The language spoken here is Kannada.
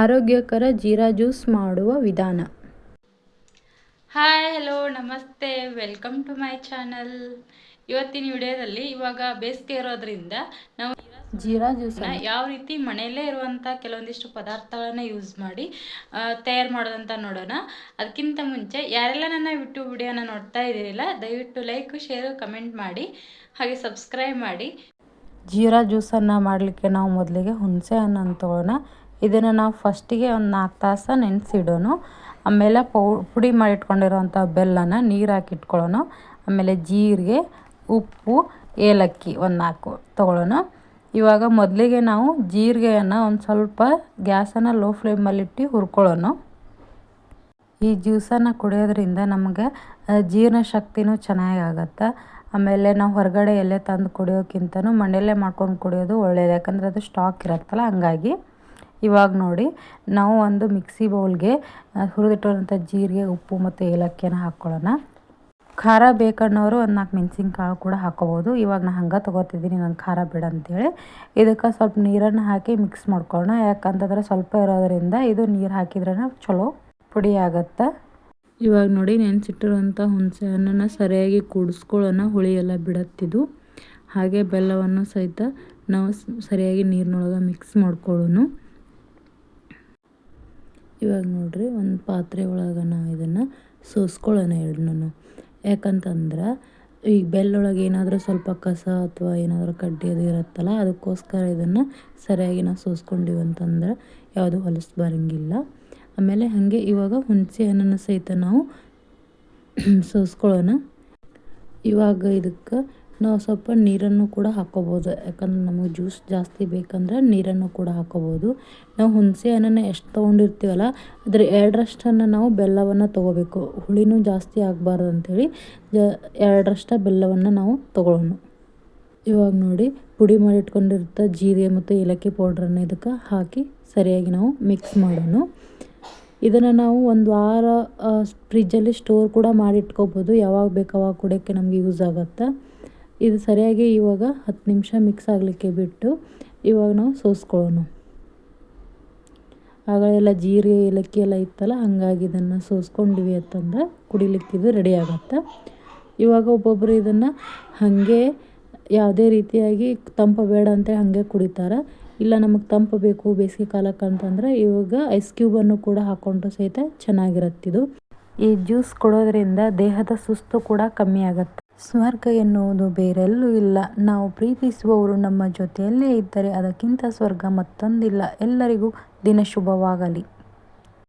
ಆರೋಗ್ಯಕರ ಜೀರಾ ಜ್ಯೂಸ್ ಮಾಡುವ ವಿಧಾನ. ಹಾಯ್ ಹಲೋ ನಮಸ್ತೆ ವೆಲ್ಕಮ್ ಟು ಮೈ ಚಾನಲ್. ಇವತ್ತಿನ ವಿಡಿಯೋದಲ್ಲಿ ಇವಾಗ ಬೇಸಿಗೆ ಇರೋದ್ರಿಂದ ನಾವು ಜೀರಾ ಜ್ಯೂಸ್ ಯಾವ ರೀತಿ ಮನೆಯಲ್ಲೇ ಇರುವಂಥ ಕೆಲವೊಂದಿಷ್ಟು ಪದಾರ್ಥಗಳನ್ನ ಯೂಸ್ ಮಾಡಿ ತಯಾರು ಮಾಡೋದಂತ ನೋಡೋಣ. ಅದಕ್ಕಿಂತ ಮುಂಚೆ ಯಾರೆಲ್ಲ ನನ್ನ ಯೂಟ್ಯೂಬ್ ವಿಡಿಯೋನ ನೋಡ್ತಾ ಇದ್ದೀರಿಲ್ಲ ದಯವಿಟ್ಟು ಲೈಕ್ ಶೇರು ಕಮೆಂಟ್ ಮಾಡಿ ಹಾಗೆ ಸಬ್ಸ್ಕ್ರೈಬ್ ಮಾಡಿ. ಜೀರಾ ಜ್ಯೂಸನ್ನು ಮಾಡಲಿಕ್ಕೆ ನಾವು ಮೊದಲಿಗೆ ಹುಣಸೆ ಹಣ್ಣನ್ನು ತೊಗೊಳ್ಳೋಣ ಇದನ್ನು ನಾವು ಫಸ್ಟಿಗೆ ಒಂದು ನಾಲ್ಕು ತಾಸು ನೆನೆಸಿಡೋಣ ಆಮೇಲೆ ಪೌ, ಪುಡಿ ಮಾಡಿಟ್ಕೊಂಡಿರೋಂಥ ಬೆಲ್ಲನ ನೀರು ಹಾಕಿ ಆಮೇಲೆ ಜೀರಿಗೆ ಉಪ್ಪು, ಏಲಕ್ಕಿ ಒಂದು ನಾಲ್ಕು ತೊಗೊಳ್ಳೋಣ ಇವಾಗ ಮೊದಲಿಗೆ ನಾವು ಜೀರಿಗೆಯನ್ನು ಒಂದು ಸ್ವಲ್ಪ ಗ್ಯಾಸನ್ನು ಲೋ ಫ್ಲೇಮಲ್ಲಿಟ್ಟು ಹುರ್ಕೊಳ್ಳೋಣ ಈ ಜ್ಯೂಸನ್ನು ಕುಡಿಯೋದ್ರಿಂದ ನಮಗೆ ಜೀರ್ಣ ಶಕ್ತಿನೂ ಚೆನ್ನಾಗಿ ಆಗುತ್ತೆ. ಆಮೇಲೆ ನಾವು ಹೊರಗಡೆ ಎಲ್ಲೇ ತಂದು ಕುಡಿಯೋಕ್ಕಿಂತನೂ ಮನೆಯಲ್ಲೇ ಮಾಡ್ಕೊಂಡು ಕುಡಿಯೋದು ಒಳ್ಳೆಯದು ಯಾಕಂದರೆ ಅದು ಸ್ಟಾಕ್ ಇರುತ್ತಲ್ಲ, ಹಂಗಾಗಿ. ಇವಾಗ ನೋಡಿ, ನಾವು ಒಂದು ಮಿಕ್ಸಿ ಬೌಲ್ಗೆ ಹುರಿದಿಟ್ಟಿರೋಂಥ ಜೀರಿಗೆ, ಉಪ್ಪು ಮತ್ತು ಏಲಕ್ಕಿಯನ್ನು ಹಾಕ್ಕೊಳ್ಳೋಣ. ಖಾರ ಬೇಕನ್ನೋರು ಒಂದು ನಾಲ್ಕು ಮೆಣಸಿನ್ಕಾಳು ಕೂಡ ಹಾಕೋಬೋದು ಇವಾಗ ನಾನು ಹಂಗೆ ತೊಗೋತಿದ್ದೀನಿ, ನಂಗೆ ಖಾರ ಬೇಡ ಅಂತೇಳಿ. ಇದಕ್ಕೆ ಸ್ವಲ್ಪ ನೀರನ್ನು ಹಾಕಿ ಮಿಕ್ಸ್ ಮಾಡ್ಕೊಳ್ಳೋಣ. ಯಾಕಂತಂದ್ರೆ ಸ್ವಲ್ಪ ಇರೋದರಿಂದ ಇದು ನೀರು ಹಾಕಿದ್ರೇ ಚಲೋ ಪುಡಿ ಆಗುತ್ತೆ. ಇವಾಗ ನೋಡಿ, ನೆನೆಸಿಟ್ಟಿರುವಂಥ ಹುಣಸೆ ಹಣ್ಣನ್ನು ಸರಿಯಾಗಿ ಕೂಡಿಸ್ಕೊಳ್ಳೋಣ. ಹುಳಿ ಎಲ್ಲ ಬಿಡತ್ತಿದ್ದು. ಹಾಗೆ ಬೆಲ್ಲವನ್ನು ಸಹಿತ ನಾವು ಸರಿಯಾಗಿ ನೀರಿನೊಳಗೆ ಮಿಕ್ಸ್ ಮಾಡ್ಕೊಳ್ಳೋಣ. ಇವಾಗ ನೋಡ್ರಿ ಒಂದು ಪಾತ್ರೆ ಒಳಗೆ ನಾವು ಇದನ್ನು ಸೋಸ್ಕೊಳ್ಳೋಣ ಎರಡನ್ನೂ. ಯಾಕಂತಂದ್ರೆ ಈ ಬೆಲ್ಲೊಳಗೆ ಏನಾದರೂ ಸ್ವಲ್ಪ ಕಸ ಅಥವಾ ಏನಾದರೂ ಕಡ್ಡಿ ಅದು ಇರುತ್ತಲ್ಲ, ಅದಕ್ಕೋಸ್ಕರ ಇದನ್ನು ಸರಿಯಾಗಿ ನಾವು ಸೋಸ್ಕೊಂಡಿವಿ ಅಂತಂದ್ರೆ ಯಾವುದು ಹೊಲಸು ಬರಂಗಿಲ್ಲ. ಆಮೇಲೆ ಹಾಗೆ ಇವಾಗ ಹುಣಸೆ ಹಣ್ಣನ್ನು ಸಹಿತ ನಾವು ಸೋಸ್ಕೊಳ್ಳೋಣ ಇವಾಗ ಇದಕ್ಕೆ ನಾವು ಸ್ವಲ್ಪ ನೀರನ್ನು ಕೂಡ ಹಾಕ್ಕೋಬೋದು ಯಾಕಂದ್ರೆ ನಮಗೆ ಜ್ಯೂಸ್ ಜಾಸ್ತಿ ಬೇಕಂದ್ರೆ ನೀರನ್ನು ಕೂಡ ಹಾಕ್ಕೋಬೋದು ನಾವು ಹುಣಸೆ ಹಣ್ಣನ್ನು ಎಷ್ಟು ತೊಗೊಂಡಿರ್ತೀವಲ್ಲ, ಅದ್ರ ಎರಡರಷ್ಟನ್ನು ನಾವು ಬೆಲ್ಲವನ್ನು ತೊಗೋಬೇಕು. ಹುಳಿನೂ ಜಾಸ್ತಿ ಆಗಬಾರ್ದು ಅಂಥೇಳಿ ಜ ಎರಡರಷ್ಟ ಬೆಲ್ಲವನ್ನು ನಾವು ತೊಗೊಳ್ಳೋಣ. ಇವಾಗ ನೋಡಿ, ಪುಡಿ ಮಾಡಿ ಇಟ್ಕೊಂಡಿರ್ತ ಜೀರಿಗೆ ಮತ್ತು ಏಲಕ್ಕಿ ಪೌಡ್ರನ್ನು ಇದಕ್ಕೆ ಹಾಕಿ ಸರಿಯಾಗಿ ನಾವು ಮಿಕ್ಸ್ ಮಾಡೋಣ. ಇದನ್ನು ನಾವು ಒಂದು ವಾರ ಫ್ರಿಜ್ಜಲ್ಲಿ ಸ್ಟೋರ್ ಕೂಡ ಮಾಡಿ ಇಟ್ಕೋಬೋದು ಯಾವಾಗ ಬೇಕು ಅವಾಗ ಕುಡಿಯೋಕ್ಕೆ ನಮಗೆ ಯೂಸ್ ಆಗುತ್ತೆ? ಇದು ಸರಿಯಾಗಿ ಇವಾಗ ಹತ್ತು ನಿಮಿಷ ಮಿಕ್ಸ್ ಆಗಲಿಕ್ಕೆ ಬಿಟ್ಟು ಇವಾಗ ನಾವು ಸೋಸ್ಕೊಳ್ಳೋಣ. ಆಗಲೆಲ್ಲ ಜೀರಿಗೆ, ಏಲಕ್ಕಿ ಎಲ್ಲ ಇತ್ತಲ್ಲ, ಹಾಗಾಗಿ ಇದನ್ನು ಸೋಸ್ಕೊಂಡಿವಿ ಅಂತಂದ್ರೆ ಕುಡಿಲಿಕ್ಕಿದು ರೆಡಿ ಆಗುತ್ತೆ. ಇವಾಗ ಒಬ್ಬೊಬ್ಬರು ಇದನ್ನು ಹಾಗೆ ಯಾವುದೇ ರೀತಿಯಾಗಿ ತಂಪು ಬೇಡ ಅಂತ ಹಾಗೆ ಕುಡಿತಾರೆ. ಇಲ್ಲ ನಮಗೆ ತಂಪು ಬೇಕು, ಬೇಸಿಗೆ ಕಾಲಕ್ಕೆ ಅಂತಂದ್ರೆ ಇವಾಗ ಐಸ್ ಕ್ಯೂಬನ್ನು ಕೂಡ ಹಾಕ್ಕೊಂಡು ಸಹಿತ ಚೆನ್ನಾಗಿರತ್ತಿದು ಈ ಜ್ಯೂಸ್ ಕೊಡೋದ್ರಿಂದ ದೇಹದ ಸುಸ್ತು ಕೂಡ ಕಮ್ಮಿ ಆಗುತ್ತೆ. ಸ್ವರ್ಗ ಎನ್ನುವುದು ಬೇರೆಲ್ಲೂ ಇಲ್ಲ. ನಾವು ಪ್ರೀತಿಸುವವರು ನಮ್ಮ ಜೊತೆಯಲ್ಲೇ ಇದ್ದರೆ ಅದಕ್ಕಿಂತ ಸ್ವರ್ಗ ಮತ್ತೊಂದಿಲ್ಲ. ಎಲ್ಲರಿಗೂ ದಿನ ಶುಭವಾಗಲಿ.